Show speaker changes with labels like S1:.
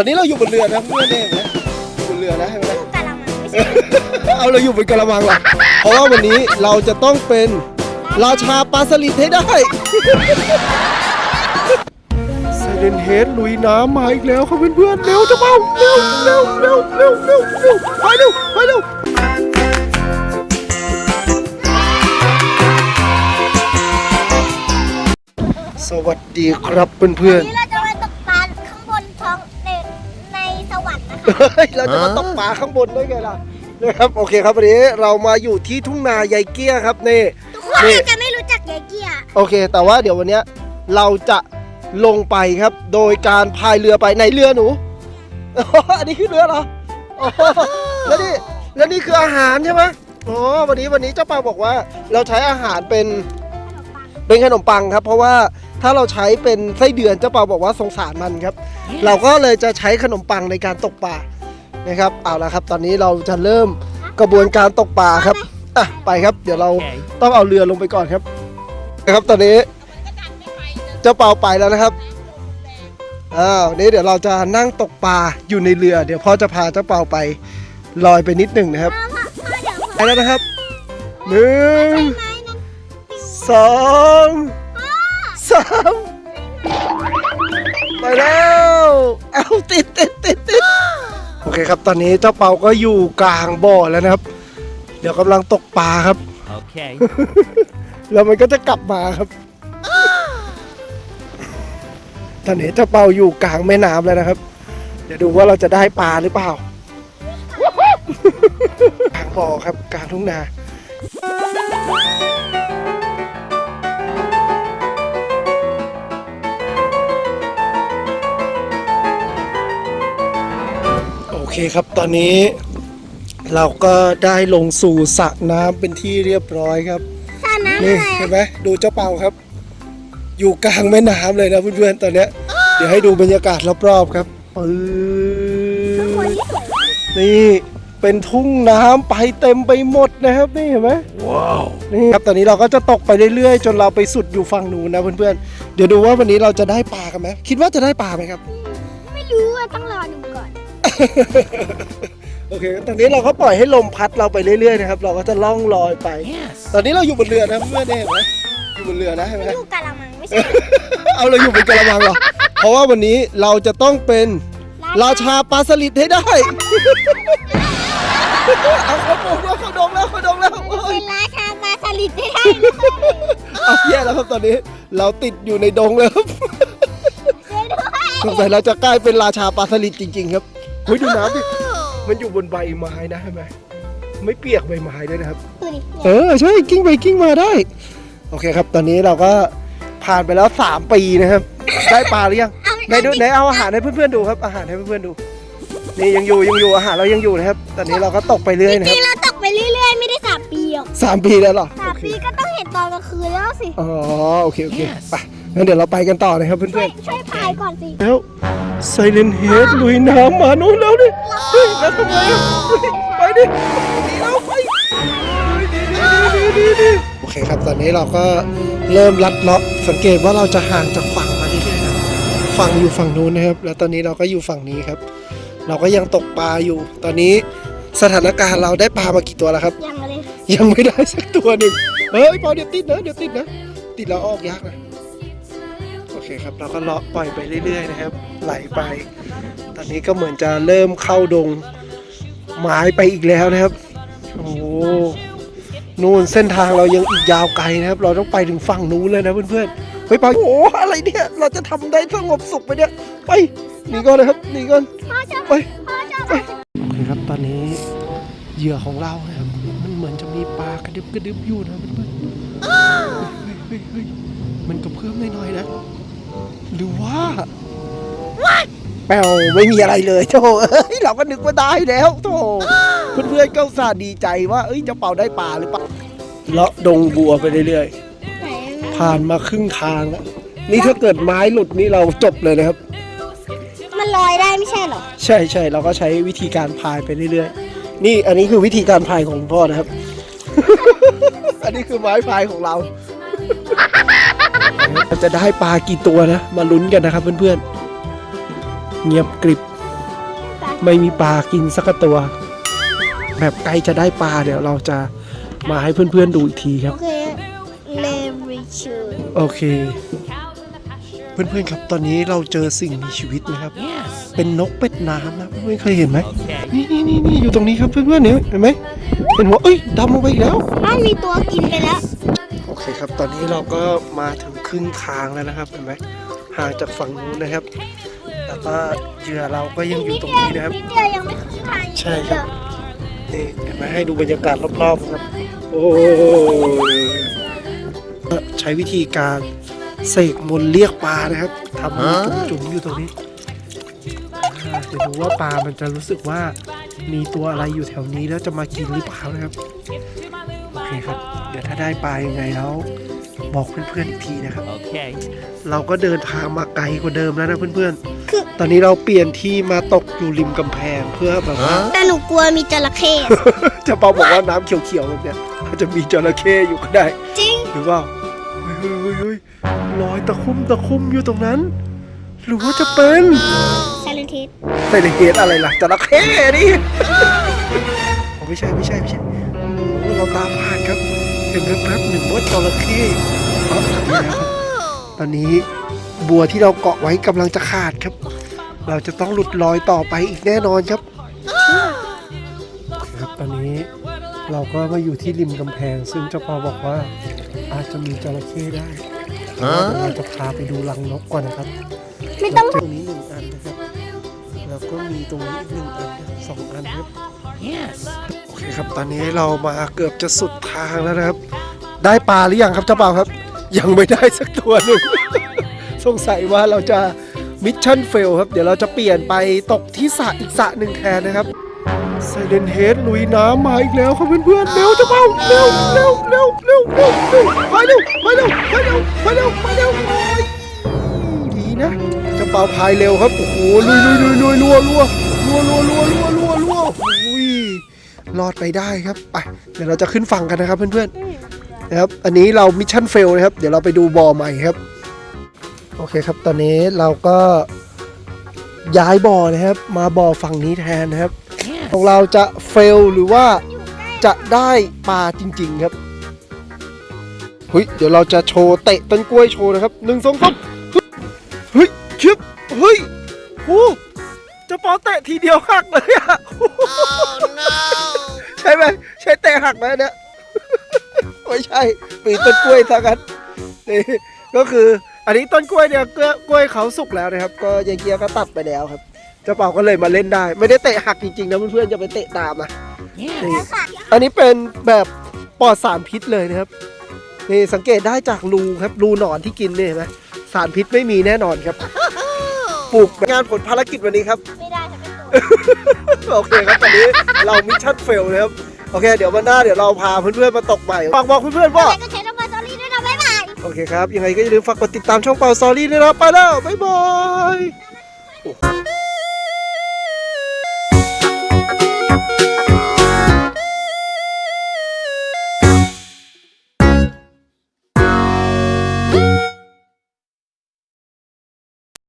S1: อนนี้เราอยู่บนเรือนะเพื่อนเองนะอยู่บนเรือนะเห็นไหม
S2: กะละมังไม่ใช่
S1: เอาเราอยู่บนกระมังเหรอเพราะว่าวันนี้เราจะต้องเป็นราชาปลาสลิดให้ได้ ไซเรนเฮดลุยน้ำมาอีกแล้วครับเพื่อนๆเร็วจะเมาเร็วเร็วเร็วเร็วเร็วเร็วไปเร็วไปเร็วสวัสดีครับเพื่อน
S2: นี่เรา
S1: ฮ้ยเราจะมาตกปลาข้างบนได้ไงล่ะนะครับโอเคครับวันนี้เรามาอยู่ที่ทุ่งนายายเกี้ยครับนี่
S2: ทุกคน
S1: นี่
S2: อาจจะไม่รู้จักยายเกียร์
S1: โอเค แต่ว่าเดี๋ยววันเนี้ยเราจะลงไปครับ โดยการพายเรือไปในเรือหนูอ๋ออันนี้คือเรือเหรออ๋อแล้วนี่แล้วนี่คืออาหารใช่ไหมอ๋อวันนี้วันนี้เจ้าปาบอกว่า เราใช้อาหารเป็น
S2: ขนมปัง
S1: เป็นขนมปังครับ เพราะว่า ถ้าเราใช้เป็นไส้เดือนเจ้าปาบอกว่าสงสารมันครับ เราก็เลยจะใช้ขนมปังในการตกปลานะครับเอาละครับ ตอนนี้เราจะเริ่มกระบวนการตกปลาครับอะไปครับ เดี๋ยวเราต้องเอาเรือลงไปก่อนครับนะครับตอนนี้เจ้าเปาไปแล้วนะครับอ้าวนี่เดี๋ยวเราจะนั่งตกปลาอยู่ในเรือ เดี๋ยวพ่อจะพาเจ้าเปาไปลอยไปนิดหนึ่งนะครับ
S2: พ่อพ่อเดี๋ยวพ่อ
S1: ไปแล้วนะครับหนึ่ง
S2: ไม้นั้น
S1: สองสามไปแล้วเอาติดติดติดติดโอเคครับตอนนี้เจ้าเปาก็อยู่กลางบ่อแล้วนะครับ เดี๋ยวกำลังตกปลาครับ
S3: Okay.
S1: แล้วมันก็จะกลับมาครับ ตอนนี้เจ้าเปาอยู่กลางแม่น้ำแล้วนะครับ เดี๋ยวดูว่าเราจะได้ปลาหรือเปล่า กลางบ่อครับกลางทุ่งนา คครับตอนนี้เราก็ได้ลงสู่สระน้ำเป็นที่เรียบร้อยครับ
S2: สระน้ำ
S1: นี่
S2: อะไร
S1: เห็น
S2: อะ
S1: ไหมดูเจ้าเปาครับ อยู่กลางแม่น้ำเลยนะเพื่อนๆตอนเนี้ยเดี๋ยวให้ดูบรรยากาศรอบๆครับปื๊
S2: คน
S1: ด
S2: ที่สวย
S1: นี่เป็นทุ่งน้ำไปเต็มไปหมดนะครับนี่เห็นไหม
S3: Wow.
S1: นี่ครับตอนนี้เราก็จะตกไปเรื่อยๆ จนเราไปสุดอยู่ฝั่งนู้นนะเพื่อนๆเดี๋ยวดูว่าวันนี้เราจะได้ปลากันไหมคิดว่าจะได้ปลาไหมครับ
S2: ไม่รู้อะต้องรอดูก่อน
S1: โอเคตอนนี้เราก็ปล่อยให้ลมพัดเราไปเรื่อยๆนะครับ เราก็จะล่องลอยไป
S3: Yes.
S1: ตอนนี้เราอยู่บนเรือนะเพื่อนๆเนี่ยเห็นไหมอยู่บนเรือนะเห็นไหม
S2: ลูกกะละมังไม่ใช่
S1: เอาเราอยู่บนกระมังเหรอ เพราะว่าวันนี้เราจะต้องเป็นราชาปลาสลิดให้ได้ เอาเขาโดงแล้วเขาโดงแล้วเขาโดงแล้วเฮ้ย
S2: เป็นราชาปลาสลิดได้ได้
S1: เอาแย่แล้วครับตอนนี้ เราติดอยู่ในดงแล้วครับสงสัยเราจะกลายเป็นราชาปลาสลิดจริง ๆ ครับ เฮ้ยดูน้ำดิ มันอยู่บนใบไม้นะเห็นไหมไม่เปียกใบไม้ด้วยนะครับ
S2: ดูดิ
S1: เออใช่กิ้งไปกิ้งมาได้ โอเคครับ ตอนนี้เราก็ผ่านไปแล้วสามปีนะครับ ได้ปลาหรือยัง
S2: เอา
S1: ไหนดูไหนเอาอาหารให้เพื่อนๆดูครับอาหารให้เพื่อนๆดู นี่ยังอยู่ยังอยู่อาหารเรายังอยู่นะครับ ตอนนี้เราก็ตกไปเรื่อยนะ
S2: จ
S1: ค
S2: ริ
S1: รับ
S2: งๆเราตกไปเรื่อยๆ ไม่ได้สามปีหรอก
S1: สามปีแล้วเหรอ
S2: สาม
S1: โอเค
S2: ปีก็ต้องเห็นตอนกลางคืนแล้วสิ
S1: อ๋อโอเคโอเคไปงั้นเดี๋ยวเราไปกันต่อนะครับ
S2: ช่ว
S1: เพื่
S2: ย
S1: อน
S2: ช่วยพายก่อนสิ
S1: ๆแล้ว ไซเลนเฮดลุยน้ำมานู่นแล้วดิเฮ้ยแล้วทำไงอะเฮ้ยไปดิหนีแล้วไปเฮ้ยดีดีดีดีดีโอเคครับตอนนี้เราก็เริ่มลัดเลาะสังเกตว่าเราจะห่างจากฝั่งมาเรื่อยๆนะฝั่งอยู่ฝั่งนู้นนะครับ แล้วตอนนี้เราก็อยู่ฝั่งนี้ครับ เราก็ยังตกปลาอยู่ ตอนนี้สถานการณ์เราได้ปลามากี่ตัวแล้วครับ
S2: ยังเลย
S1: ยังไม่ได้สักตัวหนึ่งเฮ้ยพอเดี๋ยวติดนะเดี๋ยวติดนะ ติดแล้วออกยากนะโอ เคครับเราก็เลาะปล่อยไปเรื่อย ๆ นะครับ ไหลไป ตอนนี้ก็เหมือนจะเริ่มเข้าดงไม้ไปอีกแล้วนะครับ โอ้โหนู่นเส้นทางเรายังอีกยาวไกลนะครับ เราต้องไปถึงฝั่งนู้นเลยนะเพื่อนๆเฮ้ยไปโอ้โหอะไรเนี่ย เราจะทำได้สงบสุขไปเนี่ยไปหนีก่อนเลยครับหนีก่อนไปโอเคครับตอนนี้เหยื่อของเรานะครับมันเหมือนจะมีปลากระดึบกระดึบอยู่นะเพื่อนๆเฮ้ยเฮ้ยเฮ้ยมันกระเพื่อมหน่อยๆนะ หรือว่าแปวไม่มีอะไรเลยโธ่เอ้ยเราก็นึกว่าได้แล้วโธ่เพื่อนๆก็อุตส่าห์ดีใจว่า เอ้ยเจะเป่าได้ปลาหรือเปล่าเลาะดงบัวไปเรื่อยๆผ่านมาครึ่งทางแล้วนี่ถ้าเกิดไม้หลุดนี่เราจบเลยนะครับ
S2: มันลอยได้ไม่ใช่เหรอ
S1: ใช่ใช่เราก็ใช้วิธีการพายไปเรื่อยๆ นี่อันนี้คือวิธีการพายของพ่อนะครับ อันนี้คือไม้พายของเราเรา จะได้ปลากี่ตัวนะ มาลุ้นกันนะครับเพื่อนๆ เงียบกริบ ไม่มีปลากินสักตัว แบบใกล้จะได้ปลาเดี๋ยวเราจะมาให้เพื่อนๆดูอีกทีครับ
S2: โอเคเลวิชู
S1: โอเค เพื่อนๆครับตอนนี้เราเจอสิ่งมีชีวิตนะครับ เป็นนกเป็ดน้ำนะเพื่อนๆเคยเห็นไหมนี่นี่นี่นี่อยู่ตรงนี้ครับเพื่อนๆเนี่ยเห็นไหมเห็นหัวเอ้ยดำลงไปอีกแล้ว
S2: อ้าวมีตัวกินไปแล้ว
S1: โอเคครับตอนนี้เราก็มาถึง ครึ่งทางแล้วนะครับเห็นไหมห่างจากฝั่งนู้นนะครับ แต่ว่าเหยื่อเราก็ยังอยู่ตรงนี้นะครับ
S2: นิดเดียวยังไม่ขึ้นทาง
S1: ใช่ครับ นี่เห็นไหมให้ดูบรรยากาศรอบๆครับ โอ้ยใช้วิธีการเสกมนต์เรียกปลานะครับทำมือจุ๋มๆอยู่ตรงนี้อ่าเดี๋ยวดูว่าปลามันจะรู้สึกว่ามีตัวอะไรอยู่แถวนี้แล้วจะมากินหรือเปล่านะครับ โอเคครับ เดี๋ยวถ้าได้ปลายังไงแล้ว บอกเพื่อนๆอีกทีนะครับ
S3: Okay.
S1: เราก็เดินทางมาไกลกว่าเดิมแล้วนะเพื่อนๆ ตอนนี้เราเปลี่ยนที่มาตกอยู่ริมกำแพงเพื่อแบบว่า
S2: แต่หนูกลัวมีจระเข้
S1: จะเปาบอกว่าน้ำเขียวๆแบบเนี้ยอาจจะมีจระเข้อยู่ก็ได้
S2: จริง
S1: หรือเปล่าเฮ้ยเฮ้ยเฮ้ยเฮ้ยรอยตะคุ่มตะคุ่มอยู่ตรงนั้น หรือว่าจะเป็น
S2: ซาเลนทิส
S1: ใส่ในเหตุอะไรล่ะจระเข้ดิโอ้ไม่ใช่ไม่ใช่ไม่ใช่โอ้เราตาฝาดครับ เห็นแป๊บๆหนึ่งว่าจระเข้อ๋อนี่นะครับตอนนี้บัวที่เราเกาะไว้กำลังจะขาดครับ เราจะต้องหลุดลอยต่อไปอีกแน่นอนครับ ครับตอนนี้เราก็มาอยู่ที่ริมกำแพง ซึ่งเจ้าปอบอกว่า อาจจะมีจระเข้ได้เดี๋ยวเราจะพาไปดูรังนกก่อนนะครับ
S2: ไม่ต้อง
S1: ตรงนี้หนึ่งอันนะครับ แล้วก็มีตรงนี้อีกหนึ่งอันนะครับสองอันครับ
S3: Yes.
S1: ครับ ตอนนี้เรามาเกือบจะสุดทางแล้วนะครับ ได้ปลาหรือยังครับเจ้าเปล่าครับ ยังไม่ได้สักตัวหนึ่ง สงสัยว่าเราจะมิชชั่นเฟลครับ เดี๋ยวเราจะเปลี่ยนไปตกที่สระอีกสระหนึ่งแทนนะครับไซเดนเฮดลุยน้ำมาอีกแล้วครับเพื่อนๆเร็วเจ้าเปล่าเร็วเร็วเร็วเร็วเร็วเร็วไปเร็วไปเร็วไปเร็วไปเร็วไปเร็วดีนะเจ้าเปล่าพายเร็วครับโอ้โหลุยลุยลุยลุยรัวรัวรัวรัวรัวรัวรัวรัวโอ้ย รอดไปได้ครับไปเดี๋ยวเราจะขึ้นฝั่งกันนะครับเพื่อนๆนะครับอันนี้เรามิชชั่นเฟลนะครับ เดี๋ยวเราไปดูบ่อใหม่ครับ โอเคครับ ตอนนี้เราก็ย้ายบ่อนะครับ มาบ่อฝั่งนี้แทนนะครับ ของเราจะเฟลหรือว่าจะได้ปลาจริง ๆครับเฮ้ยเดี๋ยวเราจะโชว์เตะต้นกล้วยโชว์นะครับหนึ่งสองสามเฮ้ยชึบเฮ้ยโอ้จะปอเตะทีเดียวหักเลยอะ ช่ไหมใช่เตะหักไหมเนี่ยไม่ใช่ปีนต้นกล้วยซะกันนี่ก็คือ อันนี้ต้นกล้วยเนี่ยกล้วยกล้วยเขาสุกแล้วนะครับ ก็ยายเกียร์ก็ตัดไปแล้วครับเจ้าเป่าก็เลยมาเล่นได้ ไม่ได้เตะหักจริงๆนะเพื่อนๆจะไปเตะตามนะ
S3: Yes.
S1: นี่อันนี้เป็นแบบปลอดสารพิษเลยนะครับนี่สังเกตได้จากรูครับรูหนอนที่กินเนี่ยเห็นไหมสารพิษไม่มีแน่นอนครับ ปลูกงานผลภารกิจวันนี้ครับ
S2: ไม่ได้สักตัว
S1: โอเคครับตอนนี้เรามิชชั่นเฟลนะครับ โอเค เดี๋ยววันหน้าเดี๋ยวเราพาเพื่อนๆมาตกใหม่ฝากบอกเพื่อนๆว่า
S2: แล้วก็ใช้น้ำมันซอรี่ด้วยนะบ๊ายบาย
S1: โอเคครับ ยังไงก็อย่าลืมฝากกดติดตามช่องเปาซอรี่ด้วยนะไปแล้ว บ๊ายบาย